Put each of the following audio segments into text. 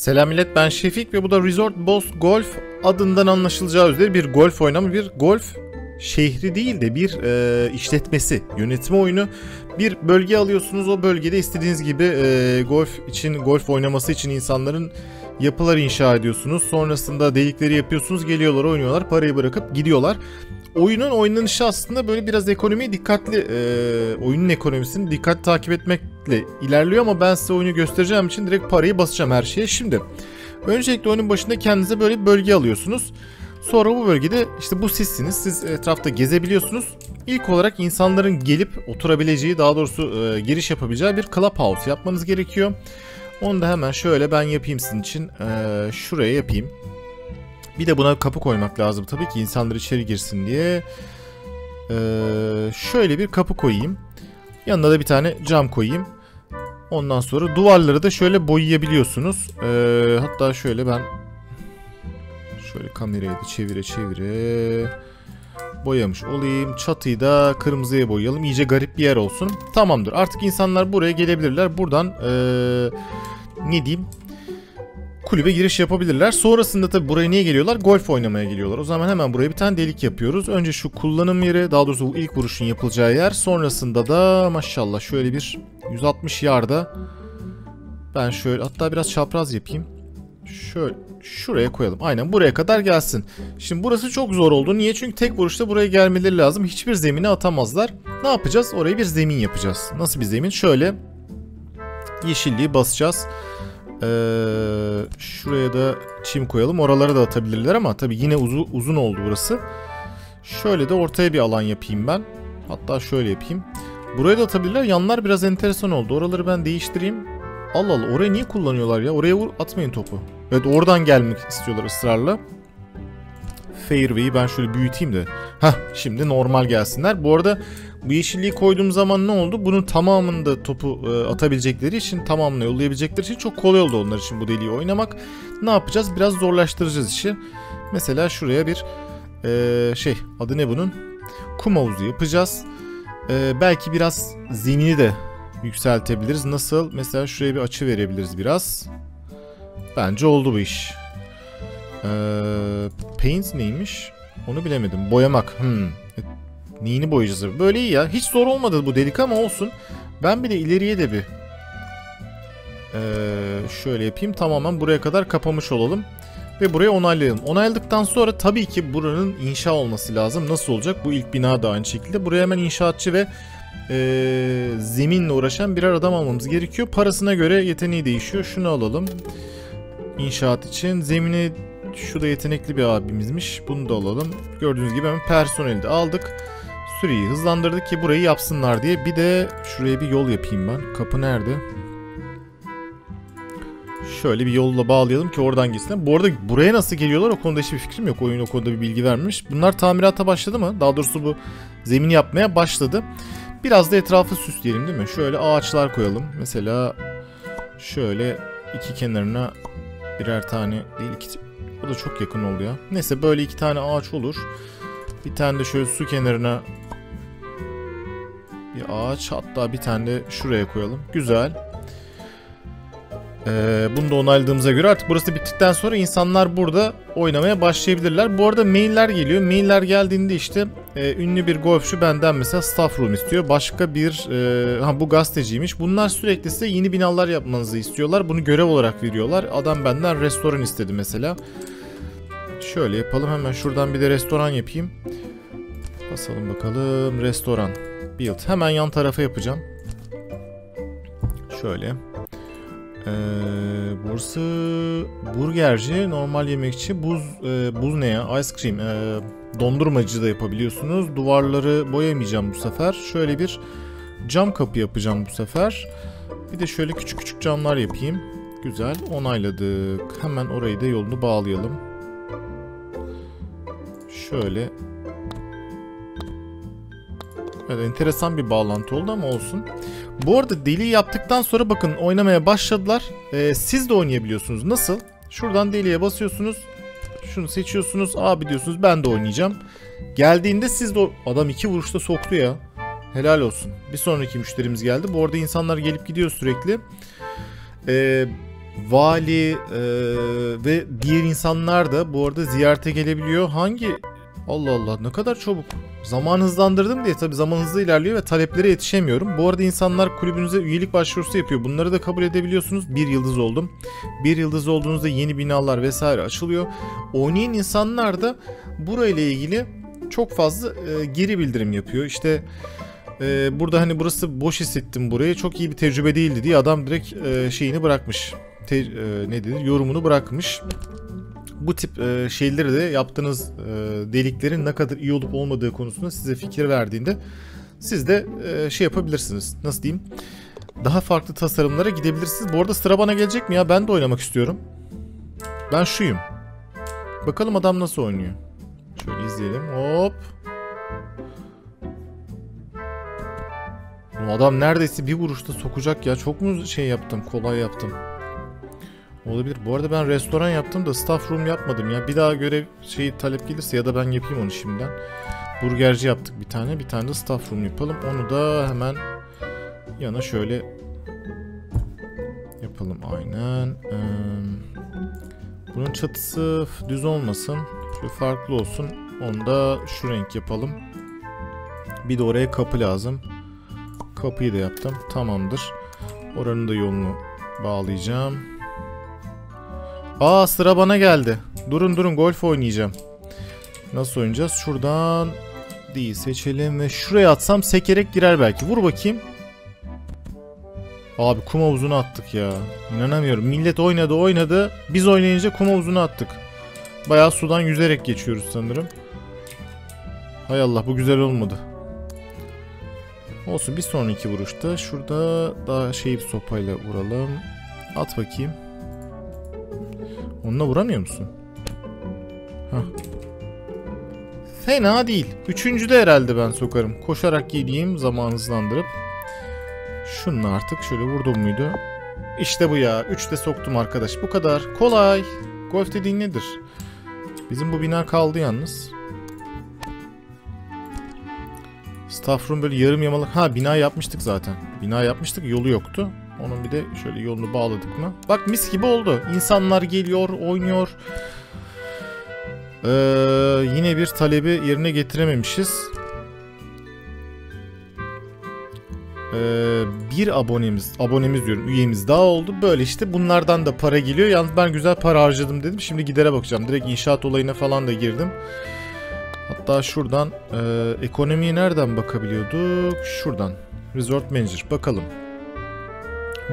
Selam millet ben Şefik ve bu da Resort Boss Golf adından anlaşılacağı üzere bir golf oynama bir golf şehri değil de bir e, işletmesi yönetme oyunu. Bir bölge alıyorsunuz o bölgede istediğiniz gibi e, golf için golf oynaması için insanların yapılar inşa ediyorsunuz. Sonrasında delikleri yapıyorsunuz geliyorlar oynuyorlar parayı bırakıp gidiyorlar. Oyunun oynanışı aslında böyle biraz ekonomiyi dikkatli e, oyunun ekonomisini dikkat takip etmekle ilerliyor ama ben size oyunu göstereceğim için direkt parayı basacağım her şeye. Şimdi öncelikle oyunun başında kendinize böyle bir bölge alıyorsunuz. Sonra bu bölgede işte bu sizsiniz. Siz etrafta gezebiliyorsunuz. İlk olarak insanların gelip oturabileceği daha doğrusu e, giriş yapabileceği bir clubhouse yapmanız gerekiyor. Onu da hemen şöyle ben yapayım sizin için. E, şuraya yapayım. Bir de buna kapı koymak lazım tabii ki insanlar içeri girsin diye. Ee, şöyle bir kapı koyayım. Yanına da bir tane cam koyayım. Ondan sonra duvarları da şöyle boyayabiliyorsunuz. Ee, hatta şöyle ben şöyle kamerayı da çevire çevire boyamış olayım. Çatıyı da kırmızıya boyayalım. İyice garip bir yer olsun. Tamamdır. Artık insanlar buraya gelebilirler. Buradan ee, ne diyeyim kulübe giriş yapabilirler. Sonrasında tabi buraya niye geliyorlar? Golf oynamaya geliyorlar. O zaman hemen buraya bir tane delik yapıyoruz. Önce şu kullanım yeri, daha doğrusu bu ilk vuruşun yapılacağı yer. Sonrasında da maşallah şöyle bir 160 yarda ben şöyle hatta biraz çapraz yapayım. Şöyle şuraya koyalım. Aynen buraya kadar gelsin. Şimdi burası çok zor oldu. Niye? Çünkü tek vuruşta buraya gelmeleri lazım. Hiçbir zemine atamazlar. Ne yapacağız? Oraya bir zemin yapacağız. Nasıl bir zemin? Şöyle yeşilliği basacağız. Ee, şuraya da çim koyalım. Oralara da atabilirler ama tabii yine uzu, uzun oldu burası. Şöyle de ortaya bir alan yapayım ben. Hatta şöyle yapayım. Buraya da atabilirler. Yanlar biraz enteresan oldu. Oraları ben değiştireyim. Allah Allah oraya niye kullanıyorlar ya? Oraya vur atmayın topu. Evet oradan gelmek istiyorlar ısrarla. Fairway'i ben şöyle büyüteyim de. Hah şimdi normal gelsinler. Bu arada bu yeşilliği koyduğum zaman ne oldu? Bunun tamamında topu e, atabilecekleri için tamamını yollayabilecekleri için çok kolay oldu onlar için bu deliği oynamak. Ne yapacağız? Biraz zorlaştıracağız işi. Mesela şuraya bir e, şey adı ne bunun? Kum havuzu yapacağız. E, belki biraz zemini de yükseltebiliriz. Nasıl? Mesela şuraya bir açı verebiliriz biraz. Bence oldu bu iş. Ee, paint neymiş? Onu bilemedim. Boyamak. Hmm. Neyini boyayacağız? Böyle iyi ya. Hiç zor olmadı bu delik ama olsun. Ben bir de ileriye de bir ee, şöyle yapayım. Tamamen buraya kadar kapamış olalım. Ve burayı onaylayalım. Onayladıktan sonra tabii ki buranın inşa olması lazım. Nasıl olacak? Bu ilk bina da aynı şekilde. Buraya hemen inşaatçı ve e, zeminle uğraşan birer adam almamız gerekiyor. Parasına göre yeteneği değişiyor. Şunu alalım. İnşaat için. Zemini şu da yetenekli bir abimizmiş. Bunu da alalım. Gördüğünüz gibi hemen personeli de aldık. Süreyi hızlandırdık ki burayı yapsınlar diye. Bir de şuraya bir yol yapayım ben. Kapı nerede? Şöyle bir yolla bağlayalım ki oradan gitsin. Bu arada buraya nasıl geliyorlar o konuda hiçbir fikrim yok. Oyun o konuda bir bilgi vermiş. Bunlar tamirata başladı mı? Daha doğrusu bu zemin yapmaya başladı. Biraz da etrafı süsleyelim değil mi? Şöyle ağaçlar koyalım. Mesela şöyle iki kenarına birer tane değil iki o da çok yakın oldu ya. Neyse böyle iki tane ağaç olur. Bir tane de şöyle su kenarına bir ağaç hatta bir tane de şuraya koyalım. Güzel. Ee, bunu da onayladığımıza göre artık burası bittikten sonra insanlar burada oynamaya başlayabilirler. Bu arada mailler geliyor. Mailler geldiğinde işte e, ünlü bir golfçu benden mesela staff room istiyor. Başka bir e, ha bu gazeteciymiş. Bunlar sürekli size yeni binalar yapmanızı istiyorlar. Bunu görev olarak veriyorlar. Adam benden restoran istedi mesela. Şöyle yapalım hemen şuradan bir de restoran yapayım. Basalım bakalım restoran. Build. Hemen yan tarafa yapacağım. Şöyle. Ee, burası burgerci, normal yemekçi, buz e, buz ne ya? Ice cream. E, dondurmacı da yapabiliyorsunuz. Duvarları boyamayacağım bu sefer. Şöyle bir cam kapı yapacağım bu sefer. Bir de şöyle küçük küçük camlar yapayım. Güzel. Onayladık. Hemen orayı da yolunu bağlayalım. Şöyle. Evet enteresan bir bağlantı oldu ama olsun. Bu arada deli yaptıktan sonra bakın oynamaya başladılar. Ee, siz de oynayabiliyorsunuz. Nasıl? Şuradan deliye basıyorsunuz. Şunu seçiyorsunuz. Abi diyorsunuz ben de oynayacağım. Geldiğinde siz de adam iki vuruşta soktu ya. Helal olsun. Bir sonraki müşterimiz geldi. Bu arada insanlar gelip gidiyor sürekli. Ee, vali e, ve diğer insanlar da bu arada ziyarete gelebiliyor. Hangi Allah Allah ne kadar çabuk. Zaman hızlandırdım diye tabii zaman hızlı ilerliyor ve taleplere yetişemiyorum. Bu arada insanlar kulübünüze üyelik başvurusu yapıyor. Bunları da kabul edebiliyorsunuz. Bir yıldız oldum. Bir yıldız olduğunuzda yeni binalar vesaire açılıyor. Oynayan insanlar da burayla ilgili çok fazla e, geri bildirim yapıyor. İşte e, burada hani burası boş hissettim burayı. Çok iyi bir tecrübe değildi diye adam direkt e, şeyini bırakmış. Te, e, ne dedi? Yorumunu bırakmış bu tip e, şeyleri de yaptığınız e, deliklerin ne kadar iyi olup olmadığı konusunda size fikir verdiğinde siz de e, şey yapabilirsiniz. Nasıl diyeyim? Daha farklı tasarımlara gidebilirsiniz. Bu arada sıra bana gelecek mi ya? Ben de oynamak istiyorum. Ben şuyum. Bakalım adam nasıl oynuyor. Şöyle izleyelim. Hop. Bu adam neredeyse bir vuruşta sokacak ya. Çok mu şey yaptım? Kolay yaptım. Olabilir. Bu arada ben restoran yaptım da staff room yapmadım ya. Bir daha görev şeyi talep gelirse ya da ben yapayım onu şimdiden. Burgerci yaptık bir tane. Bir tane de staff room yapalım. Onu da hemen yana şöyle yapalım aynen. Bunun çatısı düz olmasın. Şöyle farklı olsun. Onu da şu renk yapalım. Bir de oraya kapı lazım. Kapıyı da yaptım. Tamamdır. Oranın da yolunu bağlayacağım. Aa sıra bana geldi. Durun durun golf oynayacağım. Nasıl oynayacağız? Şuradan değil seçelim ve şuraya atsam sekerek girer belki. Vur bakayım. Abi kum havuzuna attık ya. İnanamıyorum. Millet oynadı oynadı. Biz oynayınca kum havuzuna attık. Bayağı sudan yüzerek geçiyoruz sanırım. Hay Allah bu güzel olmadı. Olsun bir sonraki vuruşta şurada daha şey bir sopayla vuralım. At bakayım. Onunla vuramıyor musun? Hah. Fena değil. Üçüncüde herhalde ben sokarım. Koşarak geleyim zaman hızlandırıp. Şununla artık şöyle vurdum muydu? İşte bu ya. Üçte soktum arkadaş. Bu kadar. Kolay. Golf dediğin nedir? Bizim bu bina kaldı yalnız. Staff room böyle yarım yamalık. Ha bina yapmıştık zaten. Bina yapmıştık yolu yoktu. Onun bir de şöyle yolunu bağladık mı? Bak mis gibi oldu. İnsanlar geliyor, oynuyor. Ee, yine bir talebi yerine getirememişiz. Ee, bir abonemiz, abonemiz diyorum, üyemiz daha oldu. Böyle işte bunlardan da para geliyor. Yalnız ben güzel para harcadım dedim. Şimdi gidere bakacağım. Direkt inşaat olayına falan da girdim. Hatta şuradan e, ekonomiye nereden bakabiliyorduk? Şuradan. Resort Manager. Bakalım.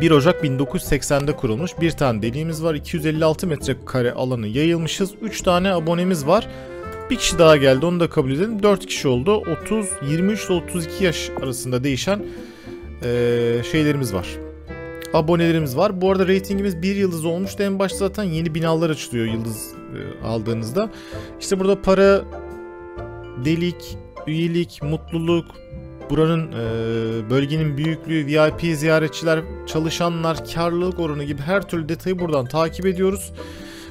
1 Ocak 1980'de kurulmuş. Bir tane deliğimiz var. 256 metrekare alanı yayılmışız. 3 tane abonemiz var. Bir kişi daha geldi onu da kabul edelim. 4 kişi oldu. 30, 23 ile 32 yaş arasında değişen ee, şeylerimiz var. Abonelerimiz var. Bu arada reytingimiz 1 yıldız olmuştu. En başta zaten yeni binalar açılıyor yıldız e, aldığınızda. İşte burada para, delik, üyelik, mutluluk, buranın e, bölgenin büyüklüğü, VIP ziyaretçiler, çalışanlar, karlılık oranı gibi her türlü detayı buradan takip ediyoruz.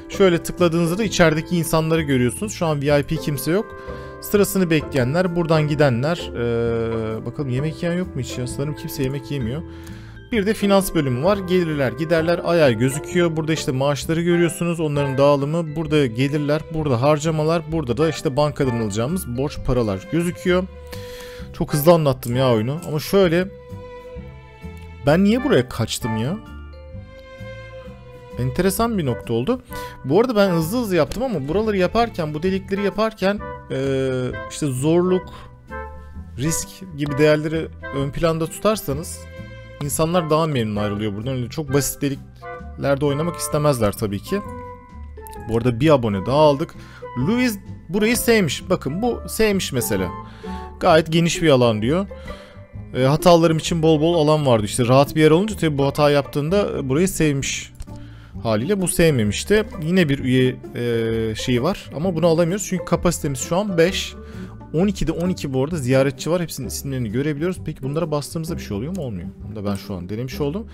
Şöyle tıkladığınızda da içerideki insanları görüyorsunuz. Şu an VIP kimse yok. Sırasını bekleyenler, buradan gidenler. Ee, bakalım yemek yiyen yok mu hiç ya? Sanırım kimse yemek yemiyor. Bir de finans bölümü var. Gelirler, giderler ay ay gözüküyor. Burada işte maaşları görüyorsunuz. Onların dağılımı. Burada gelirler, burada harcamalar. Burada da işte bankadan alacağımız borç paralar gözüküyor. Çok hızlı anlattım ya oyunu. Ama şöyle... Ben niye buraya kaçtım ya? Enteresan bir nokta oldu. Bu arada ben hızlı hızlı yaptım ama buraları yaparken, bu delikleri yaparken ee, işte zorluk, risk gibi değerleri ön planda tutarsanız insanlar daha memnun ayrılıyor buradan. Öyle çok basit deliklerde oynamak istemezler tabii ki. Bu arada bir abone daha aldık. Louis burayı sevmiş. Bakın bu sevmiş mesela. Gayet geniş bir alan diyor. E, hatalarım için bol bol alan vardı. İşte rahat bir yer olunca tabii bu hata yaptığında burayı sevmiş haliyle bu sevmemişti. Yine bir üye e, şeyi var ama bunu alamıyoruz çünkü kapasitemiz şu an 5. 12'de 12 bu arada ziyaretçi var. Hepsinin isimlerini görebiliyoruz. Peki bunlara bastığımızda bir şey oluyor mu? Olmuyor. Bunu da ben şu an denemiş oldum.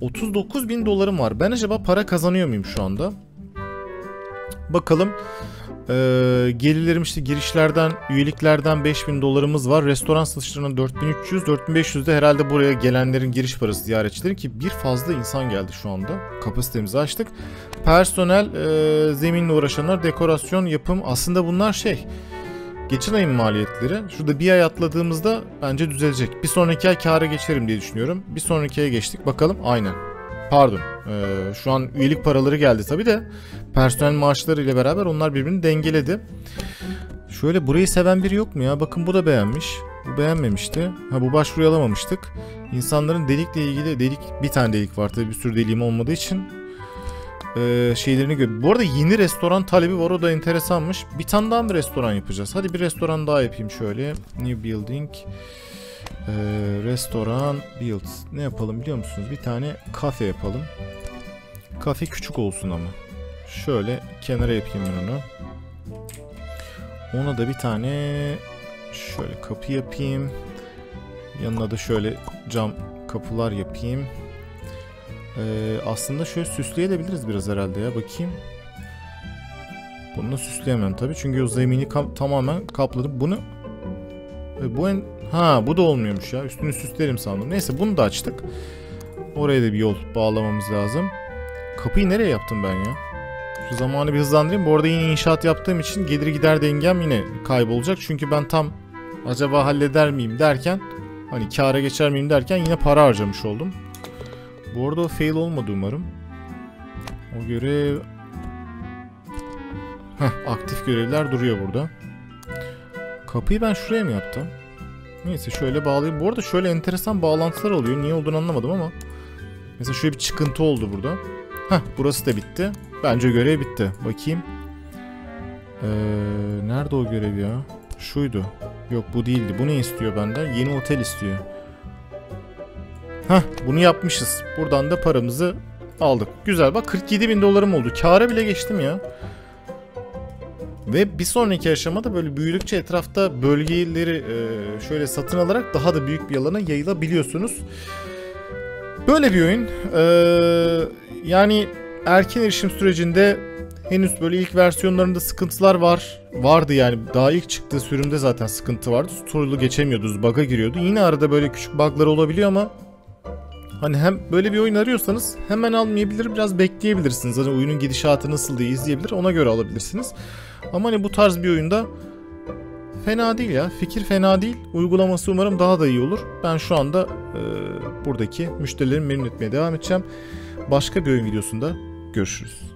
39 bin dolarım var. Ben acaba para kazanıyor muyum şu anda? Bakalım. Ee, gelirlerim işte girişlerden, üyeliklerden 5000 dolarımız var. Restoran satışlarından 4300, 4500 de herhalde buraya gelenlerin giriş parası ziyaretçilerin ki bir fazla insan geldi şu anda. Kapasitemizi açtık. Personel, e, zeminle uğraşanlar, dekorasyon, yapım aslında bunlar şey... Geçen ayın maliyetleri. Şurada bir ay atladığımızda bence düzelecek. Bir sonraki ay kâra geçerim diye düşünüyorum. Bir sonraki aya geçtik. Bakalım. Aynen. Pardon. Ee, şu an üyelik paraları geldi tabi de. Personel maaşları ile beraber onlar birbirini dengeledi. Şöyle burayı seven biri yok mu ya? Bakın bu da beğenmiş. Bu beğenmemişti. Ha bu başvuruyu alamamıştık. İnsanların delikle ilgili delik bir tane delik var tabi bir sürü deliğim olmadığı için e, şeylerini gör. Bu arada yeni restoran talebi var o da enteresanmış. Bir tane daha mı restoran yapacağız? Hadi bir restoran daha yapayım şöyle. New building. E, restoran build. Ne yapalım biliyor musunuz? Bir tane kafe yapalım. Kafe küçük olsun ama. Şöyle kenara yapayım ben onu. Ona da bir tane şöyle kapı yapayım. Yanına da şöyle cam kapılar yapayım. Ee, aslında şöyle süsleyebiliriz biraz herhalde ya bakayım. Bunu süsleyemem tabii çünkü o zemini kap tamamen kapladım. Bunu e, bu en ha bu da olmuyormuş ya. Üstünü süslerim sandım. Neyse bunu da açtık. Oraya da bir yol bağlamamız lazım. Kapıyı nereye yaptım ben ya? Şu zamanı bir hızlandırayım. Bu arada yine inşaat yaptığım için gelir gider dengem yine kaybolacak. Çünkü ben tam acaba halleder miyim derken hani kâra geçer miyim derken yine para harcamış oldum. Bu arada o fail olmadı umarım. O görev... Heh, aktif görevler duruyor burada. Kapıyı ben şuraya mı yaptım? Neyse şöyle bağlayayım. Bu arada şöyle enteresan bağlantılar oluyor. Niye olduğunu anlamadım ama. Mesela şöyle bir çıkıntı oldu burada. Heh burası da bitti. Bence görev bitti. Bakayım. Ee, nerede o görev ya? Şuydu. Yok bu değildi. Bu ne istiyor benden? Yeni otel istiyor. Hah bunu yapmışız. Buradan da paramızı aldık. Güzel bak 47 bin dolarım oldu. Kâra bile geçtim ya. Ve bir sonraki aşamada böyle büyüdükçe etrafta bölgeleri e, şöyle satın alarak daha da büyük bir alana yayılabiliyorsunuz. Böyle bir oyun. Ee, yani erken erişim sürecinde henüz böyle ilk versiyonlarında sıkıntılar var. Vardı yani daha ilk çıktığı sürümde zaten sıkıntı vardı. Tutorial'ı geçemiyordunuz, bug'a giriyordu. Yine arada böyle küçük bug'lar olabiliyor ama Hani hem böyle bir oyun arıyorsanız hemen almayabilir biraz bekleyebilirsiniz. Hani oyunun gidişatı nasıl diye izleyebilir ona göre alabilirsiniz. Ama hani bu tarz bir oyunda fena değil ya. Fikir fena değil. Uygulaması umarım daha da iyi olur. Ben şu anda e, buradaki müşterilerimi memnun etmeye devam edeceğim. Başka bir oyun videosunda görüşürüz.